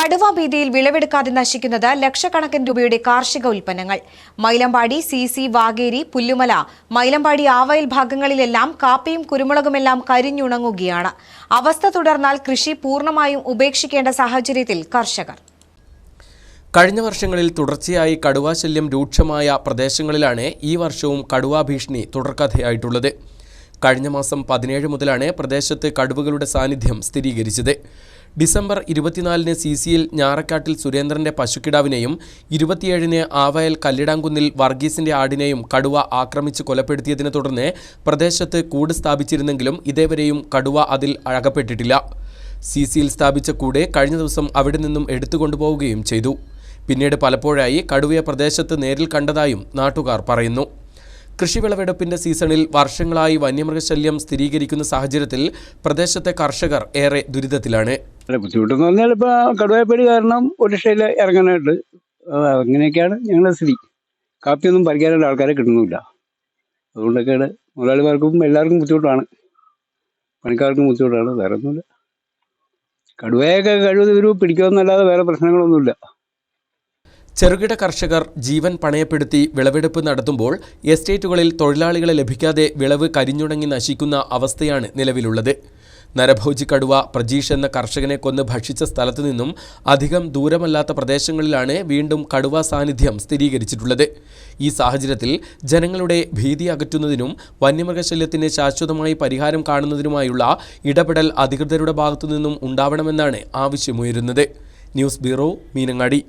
കടുവ ഭീതിയിൽ വിളവെടുക്കാതെ നശിക്കുന്നത് ലക്ഷക്കണക്കിന് രൂപയുടെ കാർഷിക ഉൽപ്പന്നങ്ങൾ. മൈലമ്പാടി സി സി വാഗേരി പുല്ലുമല മൈലമ്പാടി ആവയൽ ഭാഗങ്ങളിലെല്ലാം കാപ്പിയും കുരുമുളകുമെല്ലാം കരിഞ്ഞുണങ്ങുകയാണ്. അവസ്ഥ തുടർന്നാൽ കൃഷി പൂർണമായും ഉപേക്ഷിക്കേണ്ട സാഹചര്യത്തിൽ കർഷകർ. കഴിഞ്ഞ വർഷങ്ങളിൽ തുടർച്ചയായി കടുവാശല്യം രൂക്ഷമായ പ്രദേശങ്ങളിലാണ് ഈ വർഷവും കടുവാ ഭീഷണി തുടർക്കഥയായിട്ടുള്ളത്. കഴിഞ്ഞ മാസം പതിനേഴ് മുതലാണ് പ്രദേശത്ത് കടുവകളുടെ സാന്നിധ്യം സ്ഥിരീകരിച്ചത്. ഡിസംബർ ഇരുപത്തിനാലിന് സി സിയിൽ ഞാറക്കാട്ടിൽ സുരേന്ദ്രന്റെ പശുക്കിടാവിനെയും ഇരുപത്തിയേഴിന് ആവയൽ കല്ലിടാംകുന്നിൽ വർഗീസിന്റെ ആടിനെയും കടുവ ആക്രമിച്ച് കൊലപ്പെടുത്തിയതിനെ തുടർന്ന് പ്രദേശത്ത് കൂട് സ്ഥാപിച്ചിരുന്നെങ്കിലും ഇതേവരെയും കടുവ അതിൽ അഴകപ്പെട്ടിട്ടില്ല സി സിയിൽ സ്ഥാപിച്ച കൂട് കഴിഞ്ഞ ദിവസം അവിടെ നിന്നും എടുത്തുകൊണ്ടുപോവുകയും ചെയ്തു. പിന്നീട് പലപ്പോഴായി കടുവയെ പ്രദേശത്ത് നേരിൽ കണ്ടതായും നാട്ടുകാർ പറയുന്നു. കൃഷിവിളവെടുപ്പിന്റെ സീസണിൽ വർഷങ്ങളായി വന്യമൃഗശല്യം സ്ഥിരീകരിക്കുന്ന സാഹചര്യത്തിൽ പ്രദേശത്തെ കർഷകർ ഏറെ ദുരിതത്തിലാണ്. അല്ല ബുദ്ധിമുട്ടെന്ന് പറഞ്ഞാൽ ഇപ്പോൾ കടുവായപ്പേടി കാരണം ഒരു രക്ഷയിൽ ഇറങ്ങാനായിട്ട് അങ്ങനെയൊക്കെയാണ് ഞങ്ങളുടെ സ്ഥിതി. കാപ്പിയൊന്നും പറിക്കാനുള്ള ആൾക്കാരെ കിട്ടുന്നില്ല. അതുകൊണ്ടൊക്കെയാണ് മുതലാളിമാർക്കും എല്ലാവർക്കും ബുദ്ധിമുട്ടാണ്. പണിക്കാർക്കും ബുദ്ധിമുട്ടാണ് വേറെ ഒന്നുമില്ല കടുവയൊക്കെ കഴിവതും ഇവർ പിടിക്കുമെന്നല്ലാതെ വേറെ പ്രശ്നങ്ങളൊന്നുമില്ല. ചെറുകിട കർഷകർ ജീവൻ പണയപ്പെടുത്തി വിളവെടുപ്പ് നടത്തുമ്പോൾ എസ്റ്റേറ്റുകളിൽ തൊഴിലാളികളെ ലഭിക്കാതെ വിളവ് കരിഞ്ഞുണങ്ങി നശിക്കുന്ന അവസ്ഥയാണ് നിലവിലുള്ളത്. നരഭോജി കടുവ പ്രജീഷ് എന്ന കർഷകനെ കൊന്ന് ഭക്ഷിച്ച സ്ഥലത്തു നിന്നും അധികം ദൂരമല്ലാത്ത പ്രദേശങ്ങളിലാണ് വീണ്ടും കടുവ സാന്നിധ്യം സ്ഥിരീകരിച്ചിട്ടുള്ളത്. ഈ സാഹചര്യത്തിൽ ജനങ്ങളുടെ ഭീതി അകറ്റുന്നതിനും വന്യമൃഗശല്യത്തിന് ശാശ്വതമായി പരിഹാരം കാണുന്നതിനുമായുള്ള ഇടപെടൽ അധികൃതരുടെ ഭാഗത്തു നിന്നും ഉണ്ടാവണമെന്നാണ് ആവശ്യമുയരുന്നത്. News bureau Meenangadi.